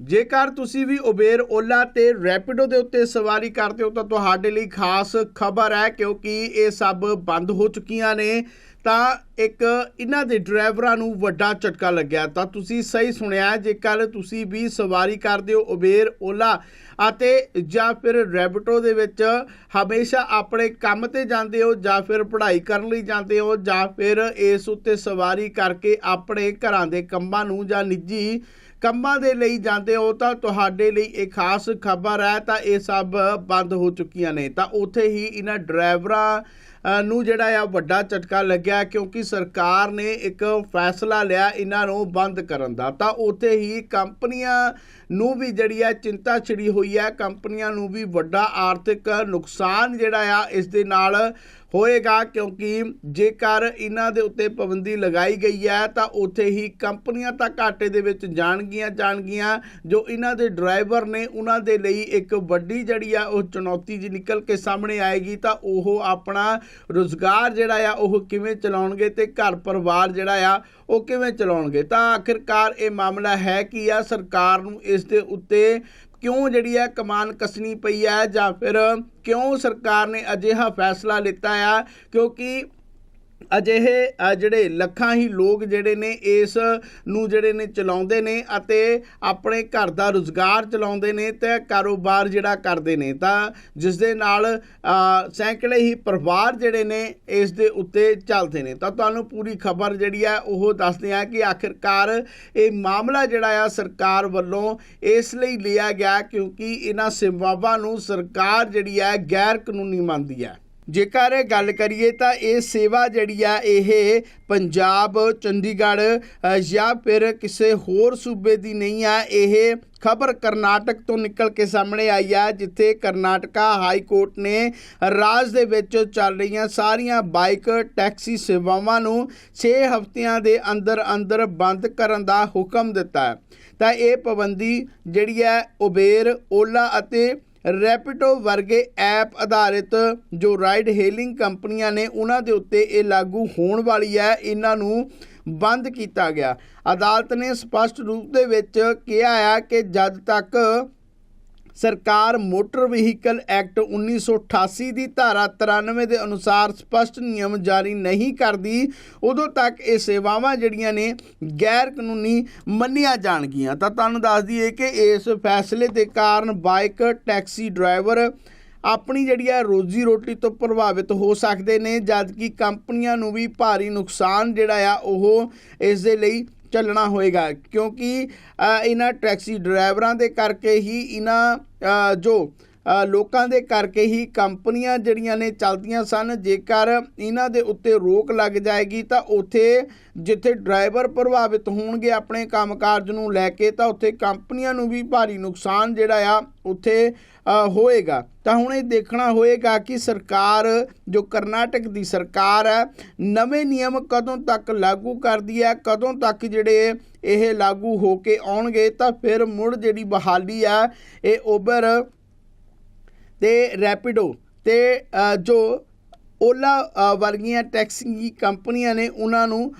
ਜੇਕਰ ਤੁਸੀਂ ਵੀ ਉਬੇਰ ਓਲਾ ਤੇ ਰੈਪਿਡੋ ਦੇ ਉੱਤੇ ਸਵਾਰੀ ਕਰਦੇ ਹੋ ਤਾਂ ਤੁਹਾਡੇ ਲਈ ਖਾਸ ਖਬਰ ਹੈ ਕਿਉਂਕਿ ਇਹ ਸਭ ਬੰਦ ਹੋ ਚੁੱਕੀਆਂ ਨੇ। ਤਾਂ ਇੱਕ ਇਹਨਾਂ ਦੇ ਡਰਾਈਵਰਾਂ ਨੂੰ ਵੱਡਾ ਝਟਕਾ ਲੱਗਿਆ। ਤਾਂ ਤੁਸੀਂ ਸਹੀ ਸੁਣਿਆ, ਜੇਕਰ ਤੁਸੀਂ ਵੀ ਸਵਾਰੀ ਕਰਦੇ ਹੋ, ਉਬੇਰ, ਓਲਾ ਅਤੇ ਜਾਂ ਫਿਰ ਰੈਬਟੋ ਦੇ ਵਿੱਚ ਹਮੇਸ਼ਾ ਆਪਣੇ ਕੰਮ ਤੇ ਜਾਂਦੇ ਹੋ, ਜਾਂ ਫਿਰ ਪੜ੍ਹਾਈ ਕਰਨ ਲਈ ਜਾਂਦੇ ਹੋ, ਜਾਂ ਫਿਰ ਇਸ ਉੱਤੇ ਸਵਾਰੀ ਕਰਕੇ ਆਪਣੇ ਘਰਾਂ ਦੇ ਕੰਮਾਂ ਨੂੰ ਜਾਂ ਨਿੱਜੀ ਕੰਮਾਂ ਦੇ ਲਈ ਜਾਂਦੇ ਹੋ, ਤਾਂ ਤੁਹਾਡੇ ਲਈ ਇਹ ਖਾਸ ਖਬਰ ਹੈ, ਤਾਂ ਇਹ ਸਭ ਬੰਦ ਹੋ ਚੁੱਕੀਆਂ ਨੇ। ਤਾਂ ਉੱਥੇ ਹੀ ਇਹਨਾਂ ਡਰਾਈਵਰਾਂ ਨੂੰ ਜਿਹੜਾ ਆ ਵੱਡਾ ਝਟਕਾ ਲੱਗਿਆ ਕਿਉਂਕਿ ਸਰਕਾਰ ਨੇ ਇੱਕ ਫੈਸਲਾ ਲਿਆ ਇਹਨਾਂ ਨੂੰ ਬੰਦ ਕਰਨ ਦਾ। ਤਾਂ ਉੱਥੇ ਹੀ ਕੰਪਨੀਆਂ ਨੂੰ ਵੀ ਜਿਹੜੀ ਹੈ ਚਿੰਤਾ ਛਿੜੀ ਹੋਈ ਹੈ ਕੰਪਨੀਆਂ ਨੂੰ ਵੀ ਵੱਡਾ ਆਰਥਿਕ ਨੁਕਸਾਨ ਜਿਹੜਾ ਆ ਇਸ ਦੇ ਨਾਲ ਹੋਏਗਾ ਕਿਉਂਕਿ ਜੇਕਰ ਇਹਨਾਂ ਦੇ ਉੱਤੇ ਪਾਬੰਦੀ ਲਗਾਈ ਗਈ ਹੈ, ਤਾਂ ਉੱਥੇ ਹੀ ਕੰਪਨੀਆਂ ਤਾਂ ਘਾਟੇ ਦੇ ਵਿੱਚ ਜਾਣਗੀਆਂ ਜਾਣਗੀਆਂ, ਜੋ ਇਹਨਾਂ ਦੇ ਡਰਾਈਵਰ ਨੇ ਉਹਨਾਂ ਦੇ ਲਈ ਇੱਕ ਵੱਡੀ ਜਿਹੜੀ ਆ ਉਹ ਚੁਣੌਤੀ ਜੀ ਨਿਕਲ ਕੇ ਸਾਹਮਣੇ ਆਏਗੀ, ਤਾਂ ਉਹ ਆਪਣਾ ਰੋਜ਼ਗਾਰ ਜਿਹੜਾ ਆ ਉਹ ਕਿਵੇਂ ਚਲਾਉਣਗੇ ਤੇ ਘਰ ਪਰਿਵਾਰ ਜਿਹੜਾ ਆ ਉਹ ਕਿਵੇਂ ਚਲਾਉਣਗੇ। ਤਾਂ ਆਖਿਰਕਾਰ ਇਹ ਮਾਮਲਾ ਹੈ ਕਿ ਆ? ਸਰਕਾਰ ਨੂੰ ਇਸ ਦੇ ਉੱਤੇ ਕਿਉਂ ਜਿਹੜੀ ਹੈ ਕਮਾਨ ਕਸਣੀ ਪਈ ਹੈ ਜਾਂ ਫਿਰ ਕਿਉਂ ਸਰਕਾਰ ਨੇ ਅਜਿਹਾ ਫੈਸਲਾ ਲਿੱਤਾ ਆ? ਕਿਉਂਕਿ ਅਜਿਹੇ ਜਿਹੜੇ ਲੱਖਾਂ ਹੀ ਲੋਕ ਜਿਹੜੇ ਨੇ, ਇਸ ਨੂੰ ਜਿਹੜੇ ਨੇ ਚਲਾਉਂਦੇ ਨੇ ਅਤੇ ਆਪਣੇ ਘਰ ਦਾ ਰੁਜ਼ਗਾਰ ਚਲਾਉਂਦੇ ਨੇ ਤੇ ਕਾਰੋਬਾਰ ਜਿਹੜਾ ਕਰਦੇ ਨੇ, ਤਾਂ ਜਿਸ ਦੇ ਨਾਲ ਸੈਂਕੜੇ ਹੀ ਪਰਿਵਾਰ ਜਿਹੜੇ ਨੇ, ਇਸ ਦੇ ਉੱਤੇ ਚੱਲਦੇ ਨੇ। ਤਾਂ ਤੁਹਾਨੂੰ ਪੂਰੀ ਖਬਰ ਜਿਹੜੀ ਹੈ ਉਹ ਦੱਸਦੇ ਆ ਕਿ ਆਖਿਰਕਾਰ ਇਹ ਮਾਮਲਾ ਜਿਹੜਾ ਆ, ਸਰਕਾਰ ਵੱਲੋਂ ਇਸ ਲਈ ਲਿਆ ਗਿਆ ਕਿਉਂਕਿ ਇਹਨਾਂ ਸੇਵਾਵਾਂ ਨੂੰ ਸਰਕਾਰ ਜਿਹੜੀ ਹੈ ਗੈਰ ਕਾਨੂੰਨੀ ਮੰਨਦੀ ਹੈ ਜੇਕਰ ਗੱਲ ਕਰੀਏ ਤਾਂ ਇਹ ਸੇਵਾ ਜਿਹੜੀ ਆ, ਇਹ ਪੰਜਾਬ, ਚੰਡੀਗੜ੍ਹ ਜਾਂ ਫਿਰ ਕਿਸੇ ਹੋਰ ਸੂਬੇ ਦੀ ਨਹੀਂ ਆ, ਇਹ ਖਬਰ ਕਰਨਾਟਕ ਤੋਂ ਨਿਕਲ ਕੇ ਸਾਹਮਣੇ ਆਈ ਆ, ਜਿੱਥੇ ਕਰਨਾਟਕਾ ਹਾਈ ਕੋਰਟ ਨੇ ਰਾਜ ਦੇ ਵਿੱਚ ਚੱਲ ਰਹੀਆਂ ਸਾਰੀਆਂ ਬਾਈਕ ਟੈਕਸੀ ਸੇਵਾਵਾਂ ਨੂੰ 6 ਹਫ਼ਤਿਆਂ ਦੇ ਅੰਦਰ ਅੰਦਰ ਬੰਦ ਕਰਨ ਦਾ ਹੁਕਮ ਦਿੱਤਾ। ਤਾਂ ਇਹ ਪਾਬੰਦੀ ਜਿਹੜੀ ਹੈ ਉਬੇਰ, ਓਲਾ ਅਤੇ ਰੈਪਿਡੋ ਵਰਗੇ ਐਪ ਆਧਾਰਿਤ ਜੋ ਰਾਈਡ ਹੇਲਿੰਗ ਕੰਪਨੀਆਂ ਨੇ ਉਹਨਾਂ ਦੇ ਉੱਤੇ ਇਹ ਲਾਗੂ ਹੋਣ ਵਾਲੀ ਹੈ, ਇਹਨਾਂ ਨੂੰ ਬੰਦ ਕੀਤਾ ਗਿਆ। ਅਦਾਲਤ ਨੇ ਸਪਸ਼ਟ ਰੂਪ ਦੇ ਵਿੱਚ ਕਿਹਾ ਹੈ ਕਿ ਜਦ ਤੱਕ ਸਰਕਾਰ ਮੋਟਰ ਵਹੀਕਲ ਐਕਟ 1988 ਦੀ ਧਾਰਾ 93 ਦੇ ਅਨੁਸਾਰ ਸਪਸ਼ਟ ਨਿਯਮ ਜਾਰੀ ਨਹੀਂ ਕਰਦੀ, ਉਦੋਂ ਤੱਕ ਇਹ ਸੇਵਾਵਾਂ ਜਿਹੜੀਆਂ ਨੇ ਗੈਰ ਕਾਨੂੰਨੀ ਮੰਨੀਆਂ ਜਾਣਗੀਆਂ। ਤਾਂ ਤੁਹਾਨੂੰ ਦੱਸ ਦਈਏ ਕਿ ਇਸ ਫੈਸਲੇ ਦੇ ਕਾਰਨ ਬਾਈਕ ਟੈਕਸੀ ਡਰਾਈਵਰ ਆਪਣੀ ਜਿਹੜੀ ਹੈ ਰੋਜ਼ੀ ਰੋਟੀ ਤੋਂ ਪ੍ਰਭਾਵਿਤ ਹੋ ਸਕਦੇ ਨੇ ਜਦ ਕਿ ਕੰਪਨੀਆਂ ਨੂੰ ਵੀ ਭਾਰੀ ਨੁਕਸਾਨ ਜਿਹੜਾ ਆ, ਉਹ ਇਸ ਦੇ ਲਈ ਚੱਲਣਾ ਹੋਏਗਾ ਕਿਉਂਕਿ ਇਹਨਾਂ ਟੈਕਸੀ ਡਰਾਈਵਰਾਂ ਦੇ ਕਰਕੇ ਹੀ ਇਹਨਾਂ ਜੋ ਲੋਕਾਂ ਦੇ ਕਰਕੇ ਹੀ ਕੰਪਨੀਆਂ ਜਿਹੜੀਆਂ ਨੇ ਚੱਲਦੀਆਂ ਸਨ, ਜੇਕਰ ਇਹਨਾਂ ਦੇ ਉੱਤੇ ਰੋਕ ਲੱਗ ਜਾਏਗੀ ਤਾਂ ਉੱਥੇ ਜਿੱਥੇ ਡਰਾਈਵਰ ਪ੍ਰਭਾਵਿਤ ਹੋਣਗੇ ਆਪਣੇ ਕੰਮਕਾਜ ਨੂੰ ਲੈ ਕੇ, ਤਾਂ ਉੱਥੇ ਕੰਪਨੀਆਂ ਨੂੰ ਵੀ ਭਾਰੀ ਨੁਕਸਾਨ ਜਿਹੜਾ ਆ ਉੱਥੇ ਹੋਏਗਾ। ਤਾਂ ਹੁਣ ਇਹ ਦੇਖਣਾ ਹੋਏਗਾ ਕਿ ਸਰਕਾਰ, ਜੋ ਕਰਨਾਟਕ ਦੀ ਸਰਕਾਰ ਹੈ, ਨਵੇਂ ਨਿਯਮ ਕਦੋਂ ਤੱਕ ਲਾਗੂ ਕਰਦੀ ਹੈ, ਕਦੋਂ ਤੱਕ ਜਿਹੜੇ ਇਹ ਲਾਗੂ ਹੋ ਕੇ ਆਉਣਗੇ, ਤਾਂ ਫਿਰ ਮੁੜ ਜਿਹੜੀ ਬਹਾਲੀ ਆ ਇਹ ਉਬਰ ਤੇ ਰੈਪਿਡੋ ਤੇ ਜੋ ਓਲਾ ਵਰਗੀਆਂ ਟੈਕਸੀ ਕੰਪਨੀਆਂ ਨੇ ਉਹਨਾਂ ਨੂੰ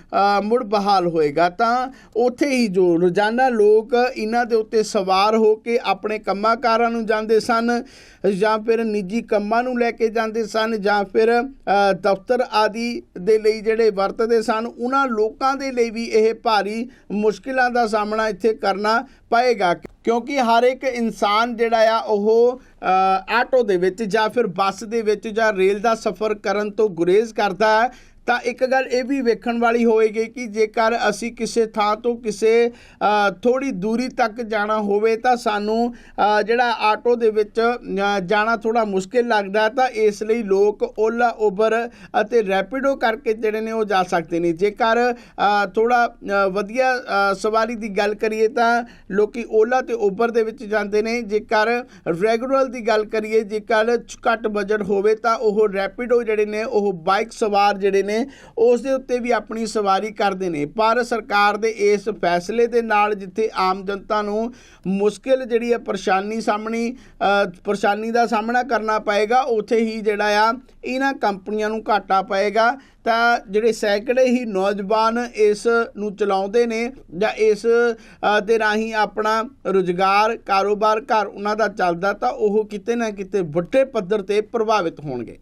ਮੁੜ ਬਹਾਲ ਹੋਏਗਾ। ਤਾਂ ਉੱਥੇ ਹੀ ਜੋ ਰੋਜ਼ਾਨਾ ਲੋਕ ਇਹਨਾਂ ਦੇ ਉੱਤੇ ਸਵਾਰ ਹੋ ਕੇ ਆਪਣੇ ਕੰਮਾਂ ਕਾਰਾਂ ਨੂੰ ਜਾਂਦੇ ਸਨ, ਜਾਂ ਫਿਰ ਨਿੱਜੀ ਕੰਮਾਂ ਨੂੰ ਲੈ ਕੇ ਜਾਂਦੇ ਸਨ, ਜਾਂ ਫਿਰ ਦਫ਼ਤਰ ਆਦਿ ਦੇ ਲਈ ਜਿਹੜੇ ਵਰਤਦੇ ਸਨ, ਉਹਨਾਂ ਲੋਕਾਂ ਦੇ ਲਈ ਵੀ ਇਹ ਭਾਰੀ ਮੁਸ਼ਕਿਲਾਂ ਦਾ ਸਾਹਮਣਾ ਇੱਥੇ ਕਰਨਾ ਪਏਗਾ। ਕਿਉਂਕਿ ਹਰ ਇੱਕ ਇਨਸਾਨ ਜਿਹੜਾ ਆ, ਉਹ ਆਟੋ ਦੇ ਵਿੱਚ ਜਾਂ ਫਿਰ ਬੱਸ ਦੇ ਵਿੱਚ ਜਾਂ ਰੇਲ ਦਾ ਸਫ਼ਰ ਕਰਨ ਤੋਂ ਗੁਰੇਜ਼ ਕਰਦਾ ਹੈ। ਤਾਂ ਇੱਕ ਗੱਲ ਇਹ ਵੀ ਵੇਖਣ ਵਾਲੀ ਹੋਏਗੀ ਕਿ ਜੇਕਰ ਅਸੀਂ ਕਿਸੇ ਥਾਂ ਤੋਂ ਕਿਸੇ ਥੋੜੀ ਦੂਰੀ ਤੱਕ ਜਾਣਾ ਹੋਵੇ ਤਾਂ ਸਾਨੂੰ ਜਿਹੜਾ ਆਟੋ ਦੇ ਵਿੱਚ ਜਾਣਾ ਥੋੜਾ ਮੁਸ਼ਕਿਲ ਲੱਗਦਾ ਤਾਂ ਇਸ ਲਈ ਲੋਕ ਓਲਾ, ਉਬਰ ਅਤੇ ਰੈਪਿਡੋ ਕਰਕੇ ਜਿਹੜੇ ਨੇ ਉਹ ਜਾ ਸਕਦੇ ਨੇ। ਜੇਕਰ ਥੋੜਾ ਵਧੀਆ ਸਵਾਰੀ ਦੀ ਗੱਲ ਕਰੀਏ ਤਾਂ ਲੋਕੀ ਓਲਾ ਤੇ ਉਬਰ ਦੇ ਵਿੱਚ ਜਾਂਦੇ ਨੇ। ਜੇਕਰ ਰੈਗੂਲਰ ਦੀ ਗੱਲ ਕਰੀਏ, ਜੇਕਰ ਘੱਟ ਬਜਟ ਹੋਵੇ ਤਾਂ ਉਹ ਰੈਪਿਡੋ ਜਿਹੜੇ ਨੇ, ਉਹ ਬਾਈਕ ਸਵਾਰ ਜਿਹੜੇ ਨੇ ਨੇ ਉਸ ਦੇ ਉੱਤੇ ਵੀ ਆਪਣੀ ਸਵਾਰੀ ਕਰਦੇ ਨੇ। ਪਰ ਸਰਕਾਰ ਦੇ ਇਸ ਫੈਸਲੇ ਦੇ ਨਾਲ ਜਿੱਥੇ ਆਮ ਜਨਤਾ ਨੂੰ ਮੁਸ਼ਕਿਲ ਜਿਹੜੀ ਹੈ ਪਰੇਸ਼ਾਨੀ ਸਾਹਮਣੀ ਪਰੇਸ਼ਾਨੀ ਦਾ ਸਾਹਮਣਾ ਕਰਨਾ ਪਏਗਾ, ਉੱਥੇ ਹੀ ਜਿਹੜਾ ਆ ਇਹਨਾਂ ਕੰਪਨੀਆਂ ਨੂੰ ਘਾਟਾ ਪਏਗਾ। ਤਾਂ ਜਿਹੜੇ ਸੈਂਕੜੇ ਹੀ ਨੌਜਵਾਨ ਇਸ ਨੂੰ ਚਲਾਉਂਦੇ ਨੇ ਜਾਂ ਇਸ ਦੇ ਰਾਹੀਂ ਆਪਣਾ ਰੁਜ਼ਗਾਰ, ਕਾਰੋਬਾਰ ਘਰ ਉਹਨਾਂ ਦਾ ਚੱਲਦਾ ਤਾਂ ਉਹ ਕਿਤੇ ਨਾ ਕਿਤੇ ਵੱਡੇ ਪੱਧਰ ਤੇ ਪ੍ਰਭਾਵਿਤ ਹੋਣਗੇ।